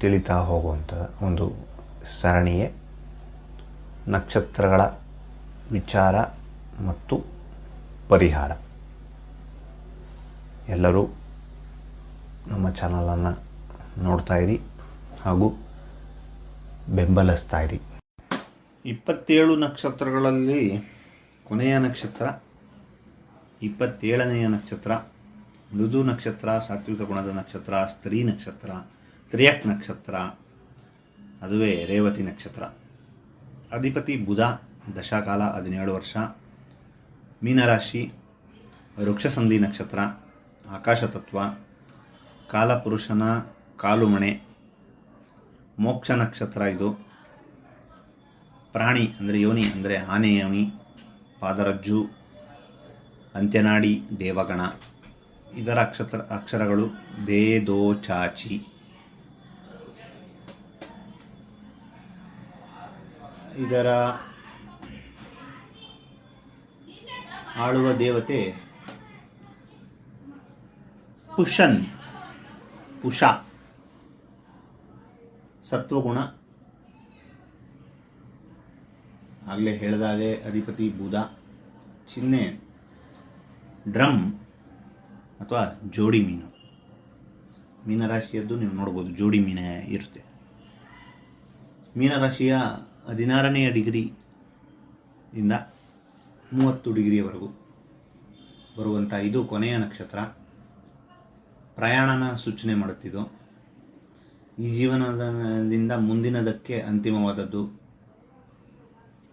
ತಿಳಿತಾ ಹೋಗುವಂಥ ಒಂದು ಸರಣಿಯೇ ನಕ್ಷತ್ರಗಳ ವಿಚಾರ ಮತ್ತು ಪರಿಹಾರ. ಎಲ್ಲರೂ ನಮ್ಮ ಚಾನಲನ್ನು ನೋಡ್ತಾ ಇರಿ ಹಾಗೂ ಬೆಂಬಲಿಸ್ತಾ ಇರಿ. ಇಪ್ಪತ್ತೇಳು ನಕ್ಷತ್ರಗಳಲ್ಲಿ ಕೊನೆಯ ನಕ್ಷತ್ರ, ಇಪ್ಪತ್ತೇಳನೆಯ ನಕ್ಷತ್ರ, ಮೃದು ನಕ್ಷತ್ರ, ಸಾತ್ವಿಕ ಗುಣದ ನಕ್ಷತ್ರ, ಸ್ತ್ರೀ ನಕ್ಷತ್ರ ತ್ರಿಯಕ್ ನಕ್ಷತ್ರ, ಅದುವೇ ರೇವತಿ ನಕ್ಷತ್ರ. ಅಧಿಪತಿ ಬುಧ, ದಶಾಕಾಲ ಹದಿನೇಳು ವರ್ಷ. ಮೀನರಾಶಿ, ವೃಕ್ಷಸಂಧಿ ನಕ್ಷತ್ರ, ಆಕಾಶತತ್ವ, ಕಾಲಪುರುಷನ ಕಾಲುಮಣೆ. ಮೋಕ್ಷ ನಕ್ಷತ್ರ ಇದು. ಪ್ರಾಣಿ ಅಂದರೆ ಯೋನಿ ಅಂದರೆ ಆನೆ, ಯೋನಿ, ಪಾದರಜ್ಜು, ಅಂತ್ಯನಾಡಿ, ದೇವಗಣ. ಇದರ ಅಕ್ಷತ್ರ, ಅಕ್ಷರಗಳು ದೇ, ದೋ ಚಾಚಿ ಇದರ ಆಳುವ ದೇವತೆ ಪುಷನ್, ಪುಷ. ಸತ್ವಗುಣ. ಆಗಲೇ ಹೇಳಿದಾಗೆ ಅಧಿಪತಿ ಬುಧ. ಚಿಹ್ನೆ ಡ್ರಮ್ ಅಥವಾ ಜೋಡಿ ಮೀನು. ಮೀನರಾಶಿಯದ್ದು ನೀವು ನೋಡ್ಬೋದು ಜೋಡಿ ಮೀನೇ ಇರುತ್ತೆ. ಮೀನರಾಶಿಯ ಹದಿನಾರನೆಯ ಡಿಗ್ರಿ ಇಂದ ಮೂವತ್ತು ಡಿಗ್ರಿಯವರೆಗೂ ಬರುವಂಥ ಇದು ಕೊನೆಯ ನಕ್ಷತ್ರ. ಪ್ರಯಾಣನ ಸೂಚನೆ ಮಾಡುತ್ತಿದ್ದು, ಈ ಜೀವನದಿಂದ ಮುಂದಿನದಕ್ಕೆ ಅಂತಿಮವಾದದ್ದು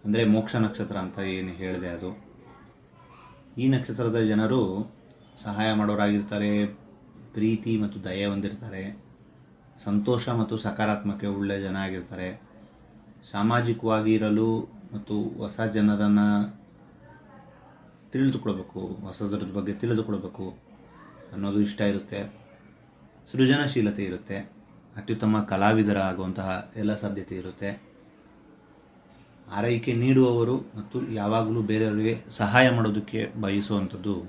ಅಂದರೆ ಮೋಕ್ಷ ನಕ್ಷತ್ರ ಅಂತ ಏನು ಹೇಳಿದೆ ಅದು. ಈ ನಕ್ಷತ್ರದ ಜನರು ಸಹಾಯ ಮಾಡೋರಾಗಿರ್ತಾರೆ, ಪ್ರೀತಿ ಮತ್ತು ದಯೆ ಹೊಂದಿರ್ತಾರೆ, ಸಂತೋಷ ಮತ್ತು ಸಕಾರಾತ್ಮಕ ಒಳ್ಳೆಯ ಜನ ಆಗಿರ್ತಾರೆ. ಸಾಮಾಜಿಕವಾಗಿ ಇರಲು ಮತ್ತು ಹೊಸ ಜನರನ್ನು ತಿಳಿದುಕೊಳ್ಬೇಕು ಹೊಸದ್ರ ಬಗ್ಗೆ ತಿಳಿದುಕೊಳ್ಬೇಕು ಅನ್ನೋದು ಇಷ್ಟ ಇರುತ್ತೆ. ಸೃಜನಶೀಲತೆ ಇರುತ್ತೆ. ಅತ್ಯುತ್ತಮ ಕಲಾವಿದರ ಆಗುವಂತಹ ಎಲ್ಲ ಸಾಧ್ಯತೆ ಇರುತ್ತೆ. ಆರೈಕೆ ನೀಡುವವರು ಮತ್ತು ಯಾವಾಗಲೂ ಬೇರೆಯವರಿಗೆ ಸಹಾಯ ಮಾಡೋದಕ್ಕೆ ಬಯಸುವಂಥದ್ದು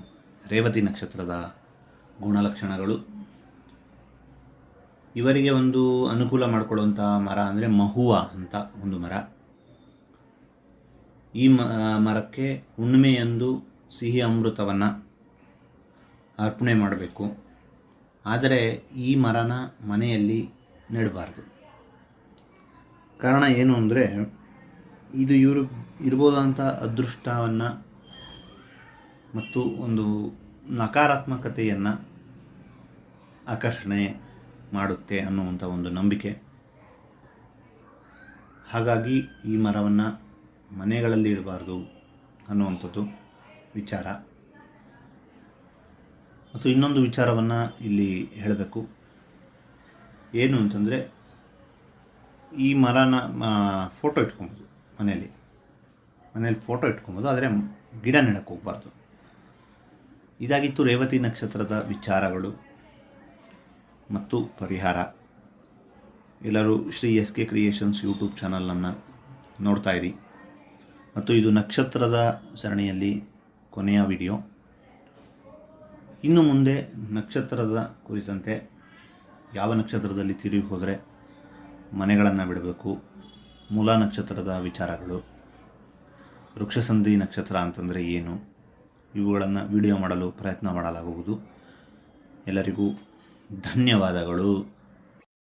ರೇವತಿ ನಕ್ಷತ್ರದ ಗುಣಲಕ್ಷಣಗಳು. ಇವರಿಗೆ ಒಂದು ಅನುಕೂಲ ಮಾಡಿಕೊಳ್ಳುವಂಥ ಮರ ಅಂದರೆ ಮಹುವ ಅಂತ ಒಂದು ಮರ. ಈ ಮರಕ್ಕೆ ಹುಣ್ಣಿಮೆಯಂದು ಸಿಹಿ ಅಮೃತವನ್ನು ಅರ್ಪಣೆ ಮಾಡಬೇಕು. ಆದರೆ ಈ ಮರನ ಮನೆಯಲ್ಲಿ ನೆಡಬಾರ್ದು. ಕಾರಣ ಏನು ಅಂದರೆ ಇದು ಇವರು ಇರ್ಬೋದಂಥ ಅದೃಷ್ಟವನ್ನು ಮತ್ತು ಒಂದು ನಕಾರಾತ್ಮಕತೆಯನ್ನು ಆಕರ್ಷಣೆ ಮಾಡುತ್ತೆ ಅನ್ನುವಂಥ ಒಂದು ನಂಬಿಕೆ. ಹಾಗಾಗಿ ಈ ಮರವನ್ನು ಮನೆಗಳಲ್ಲಿ ಇಡಬಾರ್ದು ಅನ್ನುವಂಥದ್ದು ವಿಚಾರ. ಮತ್ತು ಇನ್ನೊಂದು ವಿಚಾರವನ್ನು ಇಲ್ಲಿ ಹೇಳಬೇಕು. ಏನು ಅಂತಂದರೆ, ಈ ಮರನ ಫೋಟೋ ಇಟ್ಕೊಬೋದು ಮನೆಯಲ್ಲಿ. ಮನೇಲಿ ಫೋಟೋ ಇಟ್ಕೊಬೋದು ಆದರೆ ಗಿಡ ನೆಡಕ್ಕೆ ಹೋಗ್ಬಾರ್ದು. ಇದಾಗಿತ್ತು ರೇವತಿ ನಕ್ಷತ್ರದ ವಿಚಾರಗಳು. ಮತ್ತು ಪರಿಹಾರ. ಎಲ್ಲರೂ Shri S K creations YouTube ಚಾನಲನ್ನು ನೋಡ್ತಾ ಇರಿ. ಮತ್ತು ಇದು ನಕ್ಷತ್ರದ ಸರಣಿಯಲ್ಲಿ ಕೊನೆಯ ವಿಡಿಯೋ. ಇನ್ನು ಮುಂದೆ ನಕ್ಷತ್ರದ ಕುರಿತಂತೆ ಯಾವ ನಕ್ಷತ್ರದಲ್ಲಿ ತಿರುಗಿ ಹೋದರೆ ಮನೆಗಳನ್ನು ಬಿಡಬೇಕು, ಮೂಲ ನಕ್ಷತ್ರದ ವಿಚಾರಗಳು, ವೃಕ್ಷಸಂಧಿ ನಕ್ಷತ್ರ ಅಂತಂದರೆ ಏನು, ಇವುಗಳನ್ನು ವಿಡಿಯೋ ಮಾಡಲು ಪ್ರಯತ್ನ ಮಾಡಲಾಗುವುದು. ಎಲ್ಲರಿಗೂ ಧನ್ಯವಾದಗಳು.